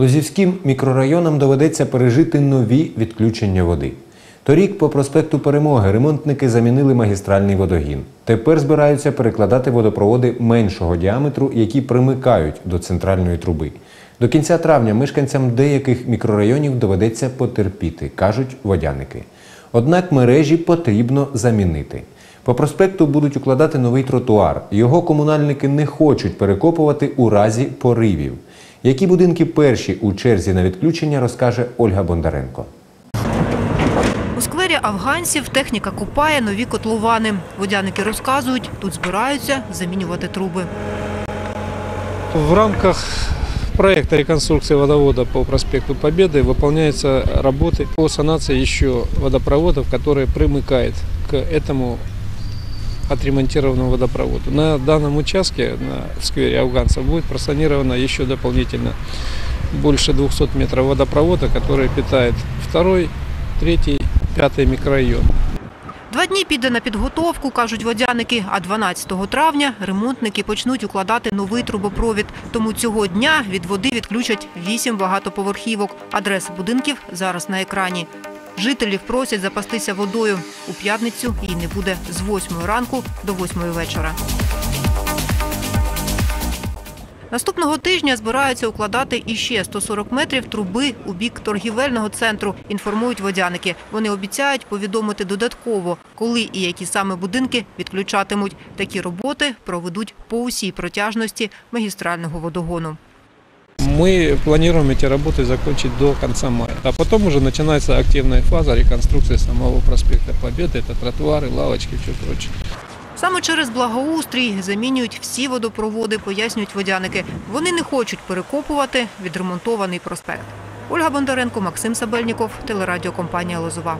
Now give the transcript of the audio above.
Лозівським мікрорайонам доведеться пережити нові відключення води. Торік по проспекту Перемоги ремонтники замінили магістральний водогін. Тепер збираються перекладати водопроводи меншого діаметру, які примикають до центральної труби. До кінця травня мешканцям деяких мікрорайонів доведеться потерпіти, кажуть водяники. Однак мережі потрібно замінити. По проспекту будуть укладати новий тротуар. Його комунальники не хочуть перекопувати у разі поривів. Які будинки перші у черзі на відключення, розкаже Ольга Бондаренко. У сквері афганців техніка купає нові котловани. Водяники розказують, тут збираються замінювати труби. В рамках проекта реконструкции водовода по проспекту Победы выполняются работы по санации еще водопроводов, которые примыкают к этому отремонтированному водопроводу. На данном участке на, сквере афганцев будет просанировано еще дополнительно больше 200 метров водопровода, который питает второй, третий, пятый микрорайон. Два дні піде на підготовку, кажуть водяники, а 12 травня ремонтники почнуть укладати новий трубопровід. Тому цього дня від води відключать вісім багатоповерхівок. Адреси будинків зараз на екрані. Жителів просять запастися водою. У п'ятницю її не буде з 8 ранку до 8 вечора. Наступного тижня збираються укладати іще 140 метрів труби у бік торгівельного центру, інформують водяники. Вони обіцяють повідомити додатково, коли і які саме будинки відключатимуть. Такі роботи проведуть по усій протяжності магістрального водогону Мы планируем эти работы закончить до конца мая. А потом уже начинается активная фаза реконструкции самого проспекта Победы. Это тротуары, лавочки и все прочее. Саме через благоустрій замінюють всі водопроводи, пояснюють водяники. Вони не хочуть перекопувати відремонтований проспект. Ольга Бондаренко, Максим Сабельніков, телерадіокомпанія Лозова.